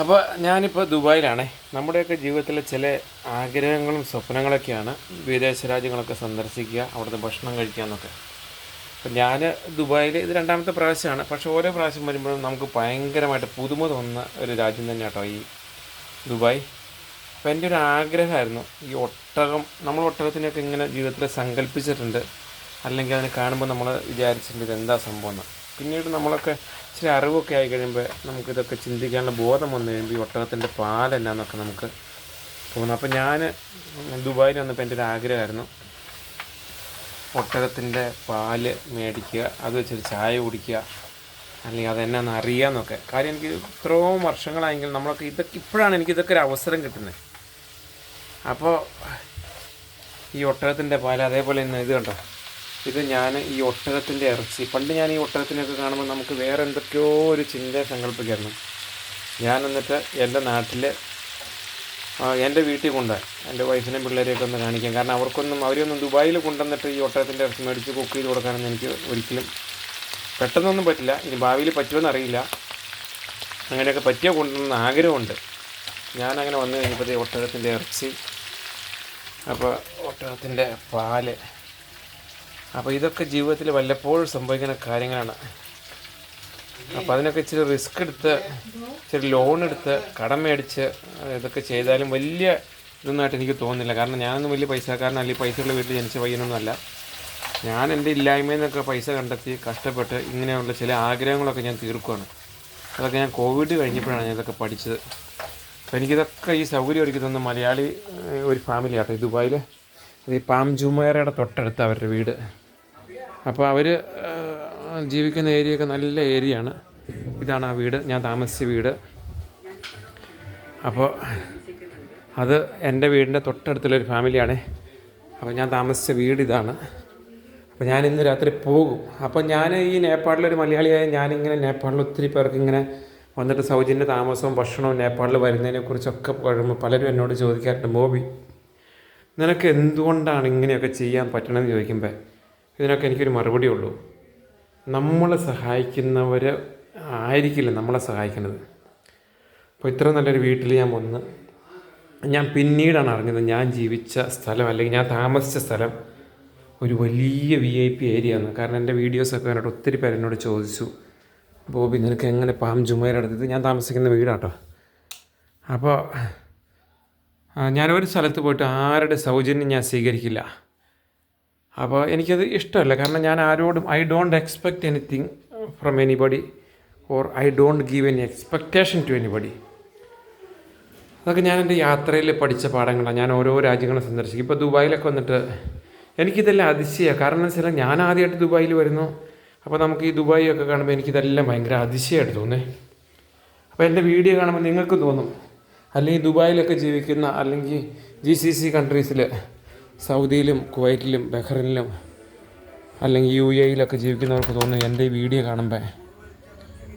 അപ്പോൾ ഞാനിപ്പോൾ ദുബായിലാണേ. നമ്മുടെയൊക്കെ ജീവിതത്തിലെ ചില ആഗ്രഹങ്ങളും സ്വപ്നങ്ങളൊക്കെയാണ് വിദേശ രാജ്യങ്ങളൊക്കെ സന്ദർശിക്കുക അവിടുത്തെ ഭക്ഷണം കഴിക്കുക എന്നൊക്കെ. അപ്പം ഞാൻ ദുബായിൽ ഇത് രണ്ടാമത്തെ പ്രാവശ്യമാണ്. പക്ഷേ ഓരോ പ്രാവശ്യം വരുമ്പോഴും നമുക്ക് ഭയങ്കരമായിട്ട് പുതുമ തോന്നുന്ന ഒരു രാജ്യം തന്നെ കേട്ടോ ഈ ദുബായ്. അപ്പോൾ എന്റെ ഒരു ആഗ്രഹമായിരുന്നു ഈ ഒട്ടകം നമ്മൾ ഒട്ടകത്തിനെയൊക്കെ ഇങ്ങനെ ജീവിതത്തിൽ സങ്കല്പിച്ചിട്ടുണ്ട്. അല്ലെങ്കിൽ അതിനെ കാണുമ്പോൾ നമ്മൾ വിചാരിച്ചിട്ടുണ്ട് എന്താ സംഭവം എന്ന്. പിന്നീട് നമ്മളൊക്കെ ഇച്ചിരി അറിവൊക്കെ ആയി കഴിയുമ്പോൾ നമുക്കിതൊക്കെ ചിന്തിക്കാനുള്ള ബോധം വന്നു കഴിയുമ്പോൾ ഈ ഒട്ടകത്തിന്റെ പാലെന്നാന്നൊക്കെ നമുക്ക് തോന്നുന്നു അപ്പോൾ ഞാൻ ദുബായിൽ വന്നപ്പോൾ എന്റെ ഒരു ആഗ്രഹമായിരുന്നു ഒട്ടകത്തിന്റെ പാൽ മേടിക്കുക അത് വെച്ചൊരു ചായ കുടിക്കുക അല്ലെങ്കിൽ അതെന്നാന്ന് അറിയാമെന്നൊക്കെ കാര്യം എനിക്ക് ഇത്രയും വർഷങ്ങളായെങ്കിൽ നമ്മളൊക്കെ ഇതൊക്കെ ഇപ്പോഴാണ് എനിക്ക് ഇതൊക്കെ ഒരു അവസരം കിട്ടുന്നത്. അപ്പോൾ ഈ ഒട്ടകത്തിന്റെ പാൽ അതേപോലെ ഇന്ന് ഇത് കണ്ടോ? ഇത് ഞാൻ ഈ ഒട്ടകത്തിന്റെ ഇറച്ചി. പണ്ട് ഞാൻ ഈ ഒട്ടകത്തിനൊക്കെ കാണുമ്പോൾ നമുക്ക് വേറെ എന്തൊക്കെയോ ഒരു ചിന്ത സങ്കല്പിക്കായിരുന്നു. ഞാൻ എന്നിട്ട് എന്റെ നാട്ടിൽ എന്റെ വീട്ടിൽ കൊണ്ട് എന്റെ വൈഫിനെയും പിള്ളേരെയൊക്കെ ഒന്ന് കാണിക്കാം. കാരണം അവർക്കൊന്നും അവരെയൊന്നും ദുബായിൽ കൊണ്ടുവന്നിട്ട് ഈ ഒട്ടകത്തിന്റെ ഇറച്ചി മേടിച്ച് കുക്ക് ചെയ്ത് കൊടുക്കാനൊന്നും എനിക്ക് ഒരിക്കലും പെട്ടെന്നൊന്നും പറ്റില്ല. ഇനി ഭാവിയിൽ പറ്റുമെന്ന് അറിയില്ല. അങ്ങനെയൊക്കെ പറ്റിയ കൊണ്ടുവന്ന ആഗ്രഹമുണ്ട്. ഞാനങ്ങനെ വന്നു കഴിഞ്ഞപ്പോഴത്തേ ഒട്ടകത്തിന്റെ ഇറച്ചി അപ്പോൾ ഒട്ടകത്തിന്റെ പാൽ അപ്പോൾ ഇതൊക്കെ ജീവിതത്തിൽ വല്ലപ്പോഴും സംഭവിക്കുന്ന കാര്യങ്ങളാണ്. അപ്പോൾ അതിനൊക്കെ ഇച്ചിരി റിസ്ക് എടുത്ത് ഇച്ചിരി ലോൺ എടുത്ത് കടം മേടിച്ച് ഇതൊക്കെ ചെയ്താലും വലിയ ഇതൊന്നായിട്ട് എനിക്ക് തോന്നുന്നില്ല. കാരണം ഞാനൊന്നും വലിയ പൈസക്കാരനല്ല അല്ലെങ്കിൽ പൈസയുള്ള വീട്ടിൽ ജനിച്ച പയ്യനൊന്നുമല്ല. ഞാൻ എന്റെ ഇല്ലായ്മയിൽ നിന്നൊക്കെ പൈസ കണ്ടെത്തി കഷ്ടപ്പെട്ട് ഇങ്ങനെയുള്ള ചില ആഗ്രഹങ്ങളൊക്കെ ഞാൻ തീർക്കുകയാണ് അതൊക്കെ ഞാൻ കോവിഡ് കഴിഞ്ഞപ്പോഴാണ് ഞാൻ ഇതൊക്കെ പഠിച്ചത്. അപ്പോൾ എനിക്കിതൊക്കെ ഈ സൗകര്യം ഒരുക്കി തന്ന മലയാളി ഒരു ഫാമിലി ആട്ടോ ദുബായിൽ ഈ പാം ജുമേറയുടെ തൊട്ടടുത്ത് അവരുടെ വീട്. അപ്പോൾ അവർ ജീവിക്കുന്ന ഏരിയയൊക്കെ നല്ല ഏരിയയാണ്. ഇതാണ് ആ വീട്. ഞാൻ താമസിച്ച വീട്. അപ്പോൾ അത് എന്റെ വീടിന്റെ തൊട്ടടുത്തുള്ളൊരു ഫാമിലിയാണേ. അപ്പോൾ ഞാൻ താമസിച്ച വീട് ഇതാണ്. അപ്പോൾ ഞാൻ ഇന്ന് രാത്രി പോകും. അപ്പോൾ ഞാൻ ഈ നേപ്പാളിലൊരു മലയാളിയായ ഞാനിങ്ങനെ നേപ്പാളിൽ ഒത്തിരി പേർക്ക് ഇങ്ങനെ വന്നിട്ട് സൗജന്യ താമസവും ഭക്ഷണവും നേപ്പാളിൽ വരുന്നതിനെക്കുറിച്ചൊക്കെ പറയുമ്പോൾ പലരും എന്നോട് ചോദിക്കാറുണ്ട് മോബി നിനക്ക് എന്തുകൊണ്ടാണ് ഇങ്ങനെയൊക്കെ ചെയ്യാൻ പറ്റണമെന്ന് ചോദിക്കുമ്പോൾ ഇതിനൊക്കെ എനിക്കൊരു മറുപടി ഉള്ളൂ. നമ്മളെ സഹായിക്കുന്നവർ ആയിരിക്കില്ല നമ്മളെ സഹായിക്കുന്നത്. അപ്പോൾ ഇത്ര നല്ലൊരു വീട്ടിൽ ഞാൻ വന്ന് ഞാൻ പിന്നീടാണ് അറിഞ്ഞത് ഞാൻ ജീവിച്ച സ്ഥലം അല്ലെങ്കിൽ ഞാൻ താമസിച്ച സ്ഥലം ഒരു വലിയ വി ഐ പി ഏരിയ ആണ്. കാരണം എന്റെ വീഡിയോസൊക്കെ കണ്ടിട്ട് ഒത്തിരി പേര് എന്നോട് ചോദിച്ചു ബോബി നിനക്ക് എങ്ങനെ പാം അടുത്തത് ഞാൻ താമസിക്കുന്ന വീടാട്ടോ. അപ്പോൾ ഞാനൊരു സ്ഥലത്ത് പോയിട്ട് ആരുടെ സൗജന്യം ഞാൻ സ്വീകരിക്കില്ല. അപ്പോൾ എനിക്കത് ഇഷ്ടമല്ല. കാരണം ഞാൻ ആരോടും I don't expect anything from anybody or I don't give any expectation to anybody അതൊക്കെ ഞാൻ എന്റെ യാത്രയിൽ പഠിച്ച പാഠങ്ങളാണ്. ഞാൻ ഓരോ രാജ്യങ്ങളും സന്ദർശിക്കും. ഇപ്പോൾ ദുബായിലൊക്കെ വന്നിട്ട് എനിക്കിതെല്ലാം അതിശയമാണ്. കാരണം എന്ന് വെച്ചാൽ ഞാൻ ആദ്യമായിട്ട് ദുബായിൽ വരുന്നു. അപ്പോൾ നമുക്ക് ഈ ദുബായി ഒക്കെ കാണുമ്പോൾ എനിക്കിതെല്ലാം ഭയങ്കര അതിശയമായിട്ട് തോന്നേ അപ്പോൾ എന്റെ വീഡിയോ കാണുമ്പോൾ നിങ്ങൾക്ക് തോന്നും. അല്ലെങ്കിൽ ദുബായിലൊക്കെ ജീവിക്കുന്ന അല്ലെങ്കിൽ ജി സി സി കൺട്രീസിൽ സൗദിയിലും കുവൈറ്റിലും ബഹ്റിനിലും അല്ലെങ്കിൽ യു എയിലൊക്കെ ജീവിക്കുന്നവർക്ക് തോന്നുന്നു എന്റെ വീഡിയോ കാണുമ്പോൾ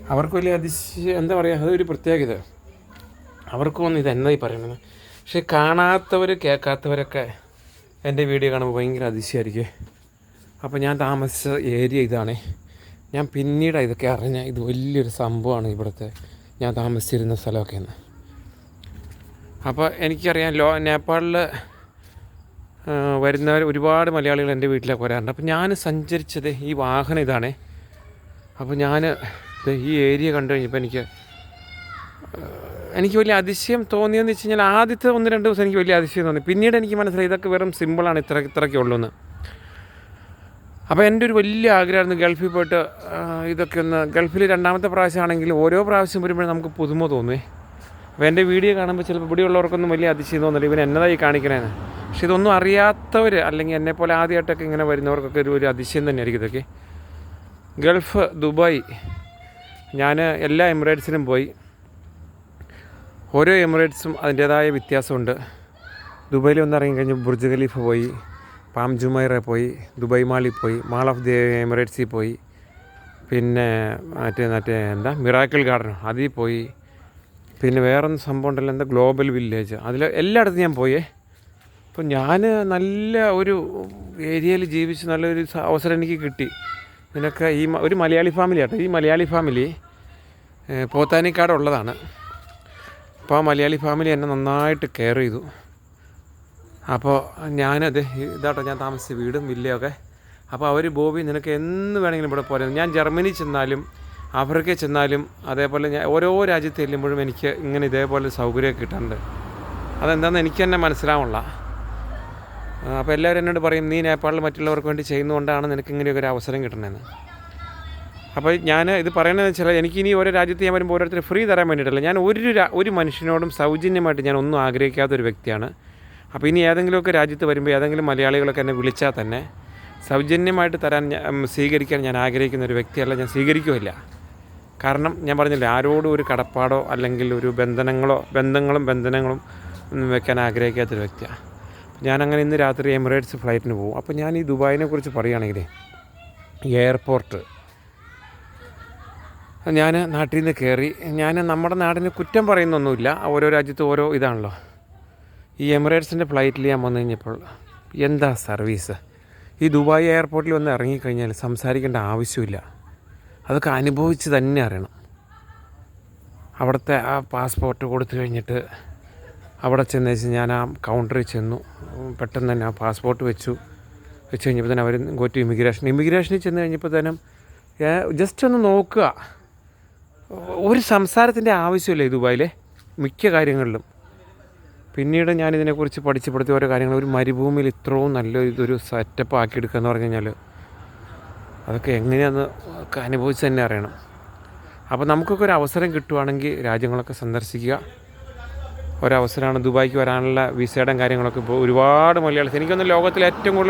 അവർക്ക് വലിയ അതിശയം എന്താ പറയുക അതൊരു പ്രത്യേകത. അവർക്ക് തോന്നുന്നു ഇത് എന്തായി പറയുന്നത്? പക്ഷെ കാണാത്തവർ കേൾക്കാത്തവരൊക്കെ എന്റെ വീഡിയോ കാണുമ്പോൾ ഭയങ്കര അതിശയമായിരിക്കും അപ്പോൾ ഞാൻ താമസിച്ച ഏരിയ ഇതാണ്. ഞാൻ പിന്നീട് ഇതൊക്കെ അറിഞ്ഞ ഇത് വലിയൊരു സംഭവമാണ് ഇവിടുത്തെ ഞാൻ താമസിച്ചിരുന്ന സ്ഥലമൊക്കെയെന്ന്. അപ്പോൾ എനിക്കറിയാം ലോ നേപ്പാളിൽ വരുന്നവർ ഒരുപാട് മലയാളികൾ എന്റെ വീട്ടിലേക്ക് വരാറുണ്ട്. അപ്പോൾ ഞാൻ സഞ്ചരിച്ചത് ഈ വാഹനം ഇതാണേ. അപ്പോൾ ഞാൻ ഈ ഏരിയ കണ്ടു കഴിഞ്ഞപ്പോൾ എനിക്ക് എനിക്ക് വലിയ അതിശയം തോന്നിയെന്ന് വെച്ച് കഴിഞ്ഞാൽ ആദ്യത്തെ ഒന്ന് രണ്ട് ദിവസം എനിക്ക് വലിയ അതിശയം തോന്നി. പിന്നീട് എനിക്ക് മനസ്സിലായി ഇതൊക്കെ വെറും സിമ്പിളാണ് ഇത്ര ഇത്രയൊക്കെ ഉള്ളൂന്ന് അപ്പോൾ എന്റെ ഒരു വലിയ ആഗ്രഹമായിരുന്നു ഗൾഫിൽ പോയിട്ട് ഇതൊക്കെ ഒന്ന് ഗൾഫിൽ രണ്ടാമത്തെ പ്രാവശ്യമാണെങ്കിൽ ഓരോ പ്രാവശ്യം വരുമ്പോഴും നമുക്ക് പുതുമ തോന്നുവേ. അപ്പോൾ എന്റെ വീഡിയോ കാണുമ്പോൾ ചിലപ്പോൾ ഇവിടെയുള്ളവർക്കൊന്നും വലിയ അതിശയം തോന്നില്ല. ഇവൻ എന്നതായി കാണിക്കണേന്ന്. പക്ഷെ ഇതൊന്നും അറിയാത്തവർ അല്ലെങ്കിൽ എന്നെപ്പോലെ ആദ്യമായിട്ടൊക്കെ ഇങ്ങനെ വരുന്നവർക്കൊക്കെ ഒരു ഒരു അതിശയം തന്നെയായിരിക്കും ഇതൊക്കെ. ഗൾഫ് ദുബായ് ഞാൻ എല്ലാ എമിറേറ്റ്സിനും പോയി. ഓരോ എമിറേറ്റ്സും അതിന്റേതായ വ്യത്യാസമുണ്ട്. ദുബായിൽ ഒന്ന് ഇറങ്ങി കഴിഞ്ഞ് ബുർജ് ഖലീഫ പോയി പാം ജുമൈറ പോയി ദുബായ് മാളിൽ പോയി മാൾ ഓഫ് ദി എമിറേറ്റ്സിൽ പോയി. പിന്നെ മറ്റേ മറ്റേ എന്താ? മിറാക്കിൾ ഗാർഡൻ അതിൽ പോയി. പിന്നെ വേറൊന്ന് സംഭവം ഉണ്ടല്ലോ എന്താ? Global village. അതിൽ എല്ലായിടത്തും ഞാൻ പോയേ. അപ്പോൾ ഞാൻ നല്ല ഒരു ഏരിയയിൽ ജീവിച്ച് നല്ലൊരു അവസരം എനിക്ക് കിട്ടി. നിനക്ക് ഈ ഒരു മലയാളി ഫാമിലി ആട്ടോ. ഈ മലയാളി ഫാമിലി പോത്താനിക്കാട് ഉള്ളതാണ്. അപ്പോൾ ആ മലയാളി ഫാമിലി എന്നെ നന്നായിട്ട് കെയർ ചെയ്തു. അപ്പോൾ ഞാനത് ഇതാട്ടോ ഞാൻ താമസിച്ച വീടും വില്ലയൊക്കെ. അപ്പോൾ അവർ ബോബി നിനക്ക് എന്ന് വേണമെങ്കിലും ഇവിടെ പോരാ. ഞാൻ ജർമ്മനി ചെന്നാലും ആഫ്രിക്കയിൽ ചെന്നാലും അതേപോലെ ഞാൻ ഓരോ രാജ്യത്ത് ചെല്ലുമ്പോഴും എനിക്ക് ഇങ്ങനെ ഇതേപോലെ സൗകര്യമൊക്കെ കിട്ടാറുണ്ട്. അതെന്താണെന്ന് എനിക്ക് തന്നെ മനസ്സിലാവണില്ല അപ്പോൾ എല്ലാവരും എന്നോട് പറയും നീ നേപ്പാളിൽ മറ്റുള്ളവർക്ക് വേണ്ടി ചെയ്യുന്നതുകൊണ്ടാണ് നിനക്ക് ഇങ്ങനെയൊക്കെ ഒരു അവസരം കിട്ടണമെന്ന് അപ്പോൾ ഞാൻ ഇത് പറയണതെന്ന് വെച്ചാൽ എനിക്ക് ഇനി ഓരോ രാജ്യത്ത് ഞാൻ വരുമ്പോൾ ഓരോരുത്തർ ഫ്രീ തരാൻ വേണ്ടിയിട്ടല്ല. ഞാൻ ഒരു ഒരു മനുഷ്യനോടും സൗജന്യമായിട്ട് ഞാൻ ഒന്നും ആഗ്രഹിക്കാത്ത ഒരു വ്യക്തിയാണ്. അപ്പോൾ ഇനി ഏതെങ്കിലുമൊക്കെ രാജ്യത്ത് വരുമ്പോൾ ഏതെങ്കിലും മലയാളികളൊക്കെ എന്നെ വിളിച്ചാൽ തന്നെ സൗജന്യമായിട്ട് തരാൻ സ്വീകരിക്കാൻ ഞാൻ ആഗ്രഹിക്കുന്ന ഒരു വ്യക്തിയല്ല ഞാൻ സ്വീകരിക്കുമില്ല കാരണം ഞാൻ പറഞ്ഞില്ലേ ആരോടും ഒരു കടപ്പാടോ അല്ലെങ്കിൽ ഒരു ബന്ധനങ്ങളോ ബന്ധങ്ങളും ബന്ധനങ്ങളും വെക്കാൻ ആഗ്രഹിക്കാത്തൊരു വ്യക്തിയാണ് ഞാനങ്ങനെ ഇന്ന് രാത്രി എമിറേറ്റ്സ് ഫ്ലൈറ്റിന് പോകും. അപ്പോൾ ഞാൻ ഈ ദുബായിനെ കുറിച്ച് പറയുകയാണെങ്കിൽ എയർപോർട്ട് ഞാൻ നാട്ടിൽ നിന്ന് കയറി ഞാൻ നമ്മുടെ നാടിന് കുറ്റം പറയുന്നൊന്നുമില്ല. ഓരോ രാജ്യത്ത് ഓരോ ഇതാണല്ലോ. ഈ എമിറേറ്റ്സിന്റെ ഫ്ലൈറ്റിൽ ഞാൻ വന്നു കഴിഞ്ഞപ്പോൾ എന്താ സർവീസ്? ഈ ദുബായ് എയർപോർട്ടിൽ വന്ന് ഇറങ്ങിക്കഴിഞ്ഞാൽ സംസാരിക്കേണ്ട ആവശ്യമില്ല. അതൊക്കെ അനുഭവിച്ച് തന്നെ അറിയണം. അവിടുത്തെ ആ പാസ്പോർട്ട് കൊടുത്തു കഴിഞ്ഞിട്ട് അവിടെ ചെന്ന് വെച്ച് ഞാൻ ആ കൗണ്ടറിൽ ചെന്നു. പെട്ടെന്ന് തന്നെ ആ പാസ്പോർട്ട് വെച്ചു. വെച്ച് കഴിഞ്ഞപ്പോൾ തന്നെ അവർ ഗോ ടു ഇമിഗ്രേഷൻ ഇമിഗ്രേഷനിൽ ചെന്ന് കഴിഞ്ഞപ്പോൾ തന്നെ ജസ്റ്റ് ഒന്ന് നോക്കുക. ഒരു സംസാരത്തിന്റെ ആവശ്യമില്ല ദുബായിലെ. മിക്ക കാര്യങ്ങളിലും. പിന്നീട് ഞാൻ ഇതിനെക്കുറിച്ച് പഠിച്ച് ഓരോ കാര്യങ്ങൾ ഒരു മരുഭൂമിയിൽ ഇത്രയും നല്ല ഇതൊരു സെറ്റപ്പ് ആക്കിയെടുക്കുക എന്ന് പറഞ്ഞു കഴിഞ്ഞാൽ അതൊക്കെ എങ്ങനെയാണെന്ന് ഒക്കെ അനുഭവിച്ച് തന്നെ അറിയണം. അപ്പോൾ നമുക്കൊക്കെ ഒരു അവസരം കിട്ടുവാണെങ്കിൽ രാജ്യങ്ങളൊക്കെ സന്ദർശിക്കുക. ഒരവസരമാണ് ദുബായിക്ക് വരാനുള്ള വിസയുടെ കാര്യങ്ങളൊക്കെ ഇപ്പോൾ ഒരുപാട് മലയാളീസ് എനിക്കൊന്ന് ലോകത്തിൽ ഏറ്റവും കൂടുതൽ